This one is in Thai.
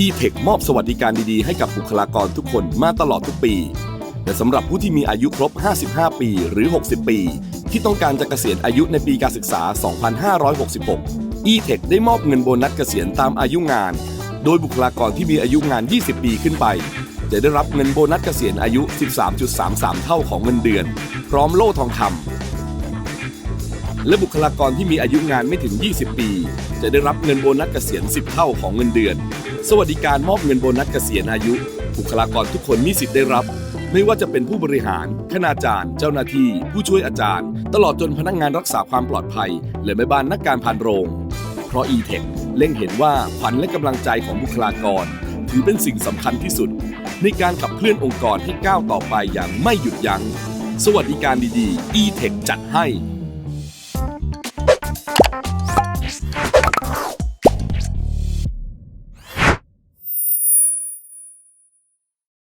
e-tech มอบสวัสดิการดีๆ ให้กับบุคลากรทุกคนมาตลอดทุกปีแต่สำหรับผู้ที่มีอายุครบ 55 ปีหรือ 60 ปี ที่ต้องการจะเกษียณอายุในปีการศึกษา 2566 e-tech ได้มอบเงินโบนัสเกษียณตามอายุงาน โดยบุคลากรที่มีอายุงาน 20 ปีขึ้นไป จะได้รับเงินโบนัสเกษียณอายุ 13.33 เท่าของเงินเดือน พร้อมโล่ทองคำ และบุคลากรที่มีอายุงานไม่ถึง 20 ปี จะได้รับเงินโบนัสเกษียณ 10 เท่าของเงินเดือน สวัสดิการมอบเงินโบนัสเกษียณอายุ บุคลากรทุกคนมีสิทธิ์ได้รับ ไม่ว่าจะเป็นผู้บริหาร คณาจารย์ เจ้าหน้าที่ ผู้ช่วยอาจารย์ ตลอดจนพนักงานรักษาความปลอดภัย และแม่บ้านนักการพานโรง เพราะ e-tech เล็งเห็นว่าขวัญและกำลังใจของบุคลากร ถือเป็นสิ่งสำคัญที่สุด ในการขับเคลื่อนองค์กรให้ก้าวต่อไปอย่างไม่หยุดยัง้ง สวัสดิการดีๆ e-tech จัดให้